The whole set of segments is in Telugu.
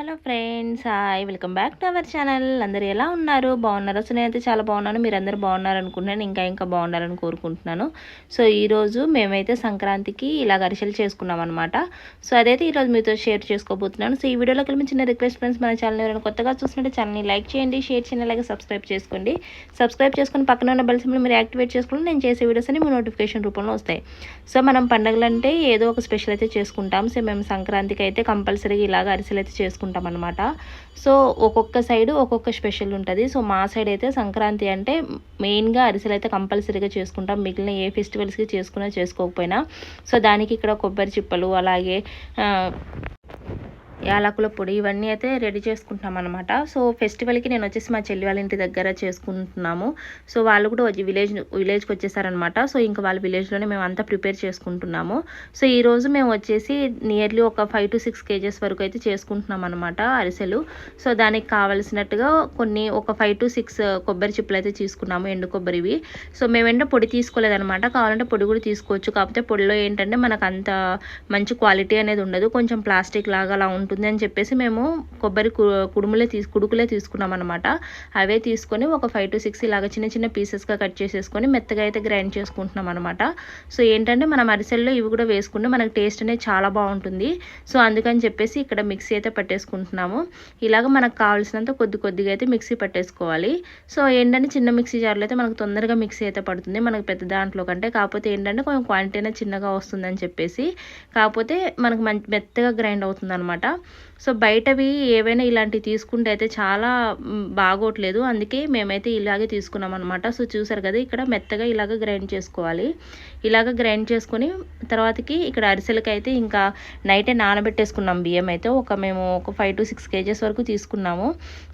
Hello friends hi welcome back to our channel. అందరు ఎలా ఉన్నారు? బాగున్నారు? సో నేనైతే చాలా బాగున్నాను. మీరు బాగున్నారనుకుంటున్నాను. ఇంకా ఇంకా బాగున్నారని కోరుకుంటున్నాను. సో ఈరోజు మేమైతే సంక్రాంతికి ఇలా అరిసెలు చేసుకున్నాం అనమాట సో అదైతే ఈరోజు మీతో షేర్ చేసుకోబోతున్నాను. సో ఈ వీడియోలో కలిపి చిన్న రిక్వెస్ట్ ఫ్రెండ్స్ మన ఛానల్ ఎవరైనా కొత్తగా చూసినట్టు ఛానల్ని లైక్ చేయండి షేర్ చేయండి అలాగే సబ్స్క్రైబ్ చేసుకోండి. సబ్స్క్రైబ్ చేసుకుని పక్కన ఉన్న బెల్ సింబల్ మీరు యాక్టివేట్ చేసుకుని నేను చేసే వీడియోస్ అన్ని మీ నోటిఫికేషన్ రూపంలో వస్తాయి. సో మనం పండగలంటే ఏదో ఒక స్పెషల్ అయితే చేసుకుంటాం. సో మేము సంక్రాంతికి అయితే కంపల్సరీగా ఇలాగ అరిసెలు అయితే చేసుకుంటాం. అనమాట సో ఒక్కొక్క సైడ్ ఒక్కొక్క స్పెషల్ ఉంటుంది. సో మా సైడ్ అయితే సంక్రాంతి అంటే మెయిన్గా అరిసెలు అయితే కంపల్సరీగా చేసుకుంటాం. మిగిలిన ఏ ఫెస్టివల్స్కి చేసుకున్నా చేసుకోకపోయినా. సో దానికి ఇక్కడ కొబ్బరి చిప్పలు అలాగే యాలకుల పొడి ఇవన్నీ అయితే రెడీ చేసుకుంటున్నాం అనమాట సో ఫెస్టివల్కి నేను వచ్చేసి మా చెల్లి వాళ్ళ ఇంటి దగ్గర చేసుకుంటున్నాము. సో వాళ్ళు కూడా వచ్చి విలేజ్ విలేజ్కి వచ్చేసారనమాట సో ఇంకా వాళ్ళ విలేజ్లోనే మేము అంతా ప్రిపేర్ చేసుకుంటున్నాము. సో ఈ రోజు మేము వచ్చేసి నియర్లీ ఒక ఫైవ్ టు సిక్స్ కేజెస్ వరకు అయితే చేసుకుంటున్నాం అనమాట అరిసెలు. సో దానికి కావలసినట్టుగా కొన్ని ఒక ఫైవ్ టు సిక్స్ కొబ్బరి చిప్పులు అయితే తీసుకున్నాము ఎండు కొబ్బరివి. సో మేము ఏంటో పొడి తీసుకోలేదనమాట కావాలంటే పొడి కూడా తీసుకోవచ్చు. కాకపోతే పొడిలో ఏంటంటే మనకు అంత మంచి క్వాలిటీ అనేది ఉండదు. కొంచెం ప్లాస్టిక్ లాగా అలా ఉంటుంది అని చెప్పేసి మేము కొబ్బరి కు- కుడుములే తీసు కుడుకులే తీసుకున్నాం అనమాట అవే తీసుకొని ఒక ఫైవ్ టు సిక్స్ ఇలాగ చిన్న చిన్న పీసెస్గా కట్ చేసేసుకొని మెత్తగా అయితే గ్రైండ్ చేసుకుంటున్నాం అనమాట సో ఏంటంటే మనం అరిసెల్లో ఇవి కూడా వేసుకుంటే మనకి టేస్ట్ అనేది చాలా బాగుంటుంది. సో అందుకని చెప్పేసి ఇక్కడ మిక్సీ అయితే పట్టేసుకుంటున్నాము. ఇలాగ మనకు కావాల్సినంత కొద్ది కొద్దిగా అయితే మిక్సీ పట్టేసుకోవాలి. సో ఏంటంటే చిన్న మిక్సీ జార్లో అయితే మనకు తొందరగా మిక్సీ అయితే పడుతుంది. మనకు పెద్ద దాంట్లో కంటే కాకపోతే ఏంటంటే కొంచెం క్వాంటిటీ చిన్నగా వస్తుందని చెప్పేసి. కాకపోతే మనకు మంచి మెత్తగా గ్రైండ్ అవుతుంది అనమాట సో బయటవి ఏవైనా ఇలాంటివి తీసుకుంటే అయితే చాలా బాగోట్లేదు. అందుకే మేమైతే ఇలాగే తీసుకున్నాం అనమాట సో చూసారు కదా ఇక్కడ మెత్తగా ఇలాగ గ్రైండ్ చేసుకోవాలి. ఇలాగ గ్రైండ్ చేసుకొని తర్వాతకి ఇక్కడ అరిసెలకి అయితే ఇంకా నైటే నానబెట్టేసుకున్నాం బియ్యం అయితే. ఒక మేము ఒక ఫైవ్ టు సిక్స్ కేజెస్ వరకు తీసుకున్నాము.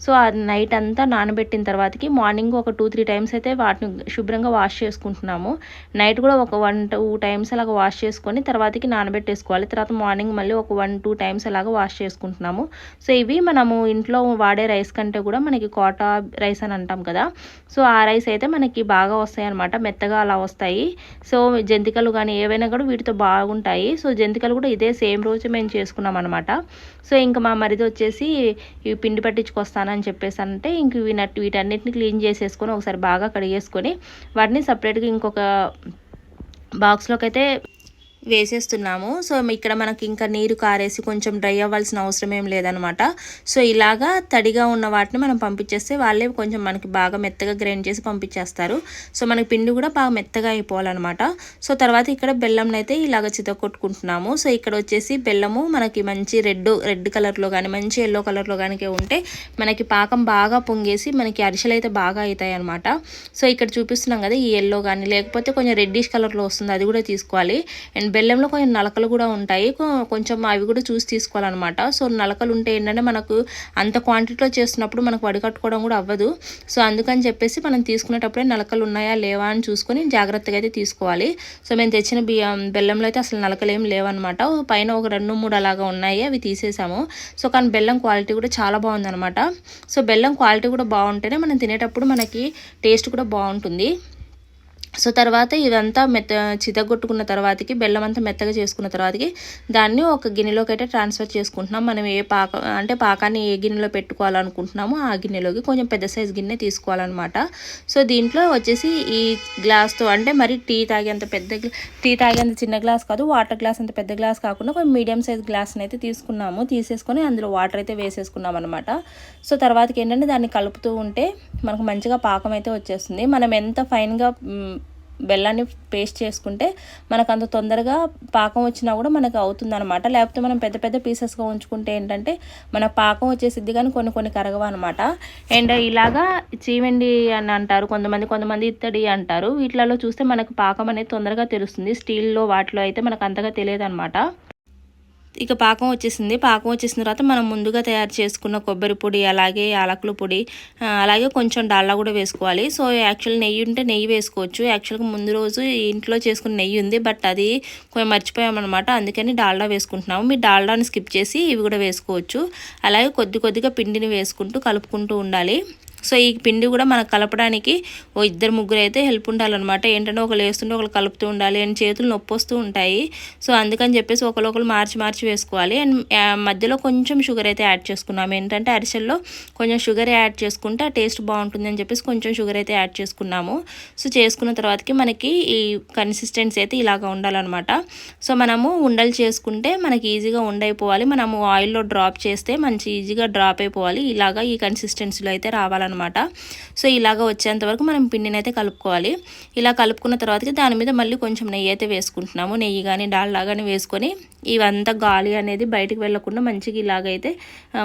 సో ఆ నైట్ అంతా నానబెట్టిన తర్వాతకి మార్నింగ్ ఒక టూ త్రీ టైమ్స్ అయితే వాటిని శుభ్రంగా వాష్ చేసుకుంటున్నాము. నైట్ కూడా ఒక వన్ టూ టైమ్స్ అలాగ వాష్ చేసుకొని తర్వాతకి నానబెట్టేసుకోవాలి. తర్వాత మార్నింగ్ మళ్ళీ ఒక వన్ టూ టైమ్స్ అలాగ వాష్ చేసుకుంటున్నాము. సో ఇవి మనము ఇంట్లో వాడే రైస్ కంటే కూడా మనకి కోటా రైస్ అని అంటాం కదా. సో ఆ రైస్ అయితే మనకి బాగా వస్తాయి అనమాట మెత్తగా అలా వస్తాయి. సో జంతికలు కానీ ఏవైనా కూడా వీటితో బాగుంటాయి. సో జంతికలు కూడా ఇదే సేమ్ రోజు మేము చేసుకున్నాం అనమాట సో ఇంకా మా మరిది వచ్చేసి ఇవి పిండి పట్టించుకొస్తానని చెప్పేసి అంటే ఇంక వీటి వీటన్నిటిని క్లీన్ చేసేసుకొని ఒకసారి బాగా కడిగేసుకొని వాటిని సపరేట్గా ఇంకొక బాక్స్లోకి అయితే వేసేస్తున్నాము. సో ఇక్కడ మనకి ఇంకా నీరు కారేసి కొంచెం డ్రై అవ్వాల్సిన అవసరం ఏం లేదనమాట సో ఇలాగా తడిగా ఉన్న వాటిని మనం పంపించేస్తే వాళ్ళే కొంచెం మనకి బాగా మెత్తగా గ్రైండ్ చేసి పంపించేస్తారు. సో మనకి పిండి కూడా బాగా మెత్తగా అయిపోవాలన్నమాట. సో తర్వాత ఇక్కడ బెల్లంని అయితే ఇలాగ చితకొట్టుకుంటున్నాము. సో ఇక్కడ వచ్చేసి బెల్లము మనకి మంచి రెడ్ రెడ్ కలర్లో కానీ మంచి ఎల్లో కలర్లో కానీ ఉంటే మనకి పాకం బాగా పొంగేసి మనకి అరిసెలు అయితే బాగా అవుతాయి అనమాట సో ఇక్కడ చూపిస్తున్నాం కదా ఈ ఎల్లో కానీ లేకపోతే కొంచెం రెడ్డిష్ కలర్లో వస్తుంది అది కూడా తీసుకోవాలి. అండ్ బెల్లంలో కొంచెం నలకలు కూడా ఉంటాయి. కొ- కొంచెం అవి కూడా చూసి తీసుకోవాలన్నమాట. సో నలకలు ఉంటే ఏంటంటే మనకు అంత క్వాంటిటీలో చేస్తున్నప్పుడు మనకు వడికట్టుకోవడం కూడా అవ్వదు. సో అందుకని చెప్పేసి మనం తీసుకునేటప్పుడే నలకలు ఉన్నాయా లేవా అని చూసుకొని జాగ్రత్తగా అయితే తీసుకోవాలి. సో మేము తెచ్చిన బియ్యం బెల్లంలో అయితే అసలు నలకలు ఏం లేవన్నమాట పైన ఒక రెండు మూడు అలాగా ఉన్నాయి. అవి తీసేసాము. సో కానీ బెల్లం క్వాలిటీ కూడా చాలా బాగుందనమాట సో బెల్లం క్వాలిటీ కూడా బాగుంటేనే మనం తినేటప్పుడు మనకి టేస్ట్ కూడా బాగుంటుంది. సో తర్వాత ఇదంతా మెత్త చితగొట్టుకున్న తర్వాతకి బెల్లం అంతా మెత్తగా చేసుకున్న తర్వాతకి దాన్ని ఒక గిన్నెలోకి అయితే ట్రాన్స్ఫర్ చేసుకుంటున్నాం. మనం ఏ పాక అంటే పాకాన్ని ఏ గిన్నెలో పెట్టుకోవాలనుకుంటున్నామో ఆ గిన్నెలోకి కొంచెం పెద్ద సైజ్ గిన్నె తీసుకోవాలన్నమాట. సో దీంట్లో వచ్చేసి ఈ గ్లాస్తో అంటే మరి టీ తాగేంత పెద్ద టీ తాగేంత చిన్న గ్లాస్ కాదు వాటర్ గ్లాస్ అంత పెద్ద గ్లాస్ కాకుండా కొంచెం మీడియం సైజ్ గ్లాస్ని అయితే తీసుకున్నాము. తీసేసుకొని అందులో వాటర్ అయితే వేసేసుకున్నాం అనమాట సో తర్వాతకి ఏంటంటే దాన్ని కలుపుతూ ఉంటే మనకు మంచిగా పాకం అయితే వచ్చేస్తుంది. మనం ఎంత ఫైన్గా బెల్లాన్ని పేస్ట్ చేసుకుంటే మనకు అంత తొందరగా పాకం వచ్చినా కూడా మనకు అవుతుంది అనమాట లేకపోతే మనం పెద్ద పెద్ద పీసెస్గా ఉంచుకుంటే ఏంటంటే మన పాకం వచ్చేసిద్ది కానీ కొన్ని కొన్ని కరగవు అనమాట అండ్ ఇలాగా చీవెండి అని అంటారు కొంతమంది కొంతమంది ఇత్తడి అంటారు. వీటిలలో చూస్తే మనకు పాకం అనేది తొందరగా తెలుస్తుంది. స్టీల్లో వాటిలో అయితే మనకు అంతగా తెలియదు అనమాట ఇక పాకం వచ్చేసింది. పాకం వచ్చేసిన తర్వాత మనం ముందుగా తయారు చేసుకున్న కొబ్బరి పొడి అలాగే యాలకుల పొడి అలాగే కొంచెం డాల్డా కూడా వేసుకోవాలి. సో యాక్చువల్ నెయ్యి ఉంటే నెయ్యి వేసుకోవచ్చు. యాక్చువల్గా ముందు రోజు ఇంట్లో చేసుకున్న నెయ్యి ఉంది. బట్ అది కొంచెం మర్చిపోయామన్నమాట. అందుకని డాల్డా వేసుకుంటున్నాము. మీ డాల్డాని స్కిప్ చేసి ఇవి కూడా వేసుకోవచ్చు. అలాగే కొద్ది కొద్దిగా పిండిని వేసుకుంటూ కలుపుకుంటూ ఉండాలి. సో ఈ పిండి కూడా మనకు కలపడానికి ఓ ఇద్దరు ముగ్గురు అయితే హెల్ప్ ఉండాలన్నమాట. ఏంటంటే ఒకరు వేస్తుంటే ఒకరు కలుపుతూ ఉండాలి. అండ్ చేతులు నొప్పి వస్తూ ఉంటాయి. సో అందుకని చెప్పేసి ఒకరు ఒకరు మార్చి మార్చి వేసుకోవాలి. అండ్ మధ్యలో కొంచెం షుగర్ అయితే యాడ్ చేసుకున్నాం. ఏంటంటే అరిసెల్లో కొంచెం షుగర్ యాడ్ చేసుకుంటే ఆ టేస్ట్ బాగుంటుంది అని చెప్పేసి కొంచెం షుగర్ అయితే యాడ్ చేసుకున్నాము. సో చేసుకున్న తర్వాతకి మనకి ఈ కన్సిస్టెన్సీ అయితే ఇలాగా ఉండాలన్నమాట. సో మనము ఉండలు చేసుకుంటే మనకి ఈజీగా ఉండైపోవాలి. మనము ఆయిల్లో డ్రాప్ చేస్తే మంచి ఈజీగా డ్రాప్ అయిపోవాలి. ఇలాగా ఈ కన్సిస్టెన్సీలో అయితే రావాలన్నమాట. సో ఇలాగ వచ్చేంత వరకు మనం పిండిని అయితే కలుపుకోవాలి. ఇలా కలుపుకున్న తర్వాతకి దాని మీద మళ్ళీ కొంచెం నెయ్యి అయితే వేసుకుంటున్నాము. నెయ్యి కానీ డాల్డా కానీ వేసుకొని ఇవంతా గాలి అనేది బయటకు వెళ్ళకుండా మంచిగా ఇలాగైతే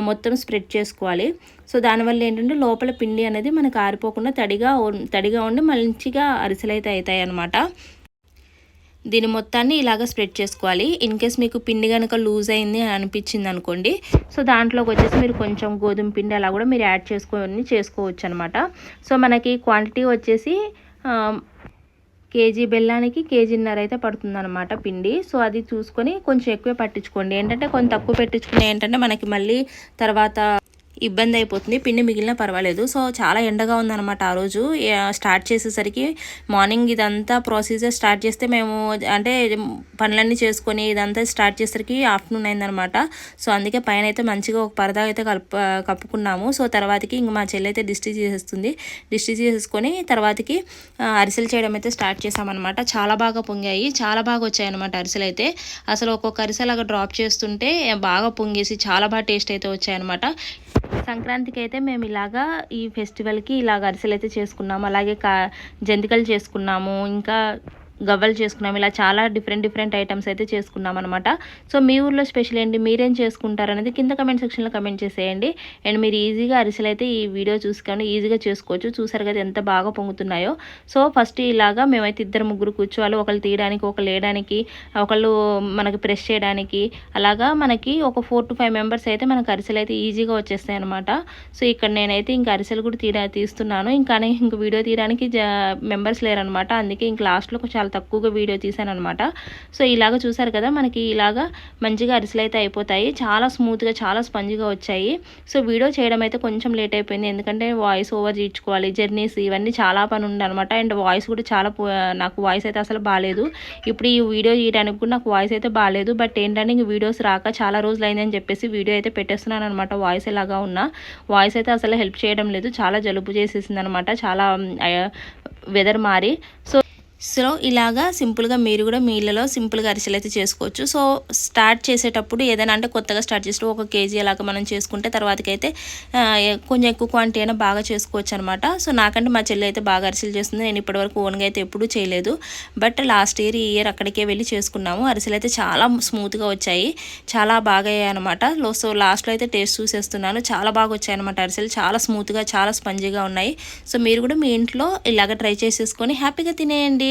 మొత్తం స్ప్రెడ్ చేసుకోవాలి. సో దానివల్ల ఏంటంటే లోపల పిండి అనేది మనకు ఆరిపోకుండా తడిగా తడిగా ఉండి మంచిగా అరిసెలు అయితే అవుతాయి అన్నమాట దీని మొత్తాన్ని ఇలాగ స్ప్రెడ్ చేసుకోవాలి. ఇన్ కేస్ మీకు పిండి కనుక లూజ్ అయింది అని అనిపించింది అనుకోండి. సో దాంట్లోకి వచ్చేసి మీరు కొంచెం గోధుమ పిండి అలా కూడా మీరు యాడ్ చేసుకొని చేసుకోవచ్చు అనమాట సో మనకి క్వాంటిటీ వచ్చేసి కేజీ బెల్లానికి కేజీన్నర అయితే పడుతుందన్నమాట పిండి. సో అది చూసుకొని కొంచెం ఎక్కువే పట్టించుకోండి. ఏంటంటే కొంచెం తక్కువ పెట్టించుకునే ఏంటంటే మనకి మళ్ళీ తర్వాత ఇబ్బంది అయిపోతుంది పిండి మిగిలిన పర్వాలేదు. సో చాలా ఎండగా ఉందన్నమాట ఆ రోజు. స్టార్ట్ చేసేసరికి మార్నింగ్ ఇదంతా ప్రొసీజర్ స్టార్ట్ చేస్తే మేము అంటే పనులన్నీ చేసుకొని ఇదంతా స్టార్ట్ చేసేసరికి ఆఫ్టర్నూన్ అయిందనమాట సో అందుకే పైన అయితే మంచిగా ఒక పరదా అయితే కలుపు కప్పుకున్నాము. సో తర్వాతకి ఇంక మా చెల్లి అయితే డిస్టిచ్ చేసేస్తుంది. డిస్టిచ్ చేసేసుకొని తర్వాతకి అరిసెలు చేయడం అయితే స్టార్ట్ చేసామన్నమాట. చాలా బాగా పొంగాయి. చాలా బాగా వచ్చాయి అనమాట అరిసెలు అయితే. అసలు ఒక్కొక్క అరిసెలు అలా డ్రాప్ చేస్తుంటే బాగా పొంగేసి చాలా బాగా టేస్ట్ అయితే వచ్చాయన్నమాట. సంక్రాంతికి అయితే మేము ఇలాగా ఈ ఫెస్టివల్కి ఇలాగ అరిసెలు అయితే చేసుకున్నాము అలాగే కా జంతికలు చేసుకున్నాము ఇంకా గవ్వలు చేసుకున్నాము ఇలా చాలా డిఫరెంట్ డిఫరెంట్ ఐటమ్స్ అయితే చేసుకున్నాం అనమాట సో మీ ఊర్లో స్పెషల్ ఏంటి? మీరేం చేసుకుంటారు అనేది కింద కమెంట్ సెక్షన్లో కమెంట్ చేసేయండి. అండ్ మీరు ఈజీగా అరిసెలు అయితే ఈ వీడియో చూసుకొని ఈజీగా చేసుకోవచ్చు. చూసారు కదా ఎంత బాగా పొంగుతున్నాయో. సో ఫస్ట్ ఇలాగా మేమైతే ఇద్దరు ముగ్గురు కూర్చోవాలి. ఒకళ్ళు తీయడానికి ఒకళ్ళు వేయడానికి ఒకళ్ళు మనకి ప్రెస్ చేయడానికి. అలాగా మనకి ఒక ఫోర్ టు ఫైవ్ మెంబర్స్ అయితే మనకు అరిసెలు అయితే ఈజీగా వచ్చేస్తాయి అనమాట సో ఇక్కడ నేనైతే ఇంకా అరిసెలు కూడా తీరా తీస్తున్నాను. ఇంకా ఇంక వీడియో తీయడానికి మెంబర్స్ లేరనమాట అందుకే ఇంక లాస్ట్లో చాలా తక్కువగా వీడియో తీసాను అనమాట సో ఇలాగ చూసారు కదా మనకి ఇలాగా మంచిగా అరిసెలు అయితే అయిపోతాయి. చాలా స్మూత్గా చాలా స్పంజ్గా వచ్చాయి. సో వీడియో చేయడం అయితే కొంచెం లేట్ అయిపోయింది. ఎందుకంటే వాయిస్ ఓవర్ తీర్చుకోవాలి జర్నీస్ ఇవన్నీ చాలా పని ఉంది అనమాట అండ్ వాయిస్ కూడా చాలా నాకు వాయిస్ అయితే అసలు బాగాలేదు ఇప్పుడు ఈ వీడియో తీయడానికి కూడా నాకు వాయిస్ అయితే బాగాలేదు బట్ ఏంటంటే ఇంక వీడియోస్ రాక చాలా రోజులు అయిందని చెప్పేసి వీడియో అయితే పెట్టేస్తున్నాను అనమాట వాయిస్ ఎలాగా ఉన్నా. వాయిస్ అయితే అసలు హెల్ప్ చేయడం లేదు. చాలా జలుబు చేసేసింది అనమాట చాలా వెదర్ మారి. సో సో ఇలాగా సింపుల్గా మీరు కూడా మీ ఇళ్ళలో సింపుల్గా అరిసెలు అయితే చేసుకోవచ్చు. సో స్టార్ట్ చేసేటప్పుడు ఏదైనా అంటే కొత్తగా స్టార్ట్ చేసేటప్పుడు ఒక కేజీ అలాగా మనం చేసుకుంటే తర్వాతకైతే కొంచెం ఎక్కువ క్వాంటిటీ అయినా బాగా చేసుకోవచ్చు అనమాట సో నాకంటే మా చెల్లి అయితే బాగా అరిసెలు చేస్తుంది. నేను ఇప్పటివరకు ఓన్గా అయితే ఎప్పుడూ చేయలేదు. బట్ లాస్ట్ ఇయర్ ఈ ఇయర్ అక్కడికే వెళ్ళి చేసుకున్నాము. అరిసెలు అయితే చాలా స్మూత్గా వచ్చాయి. చాలా బాగా అయ్యాయి అనమాట సో లాస్ట్లో అయితే టేస్ట్ చూసేస్తున్నాను. చాలా బాగా వచ్చాయి అనమాట అరిసెలు. చాలా స్మూత్గా చాలా స్పంజీగా ఉన్నాయి. సో మీరు కూడా మీ ఇంట్లో ఇలాగ ట్రై చేసేసుకొని హ్యాపీగా తినేయండి.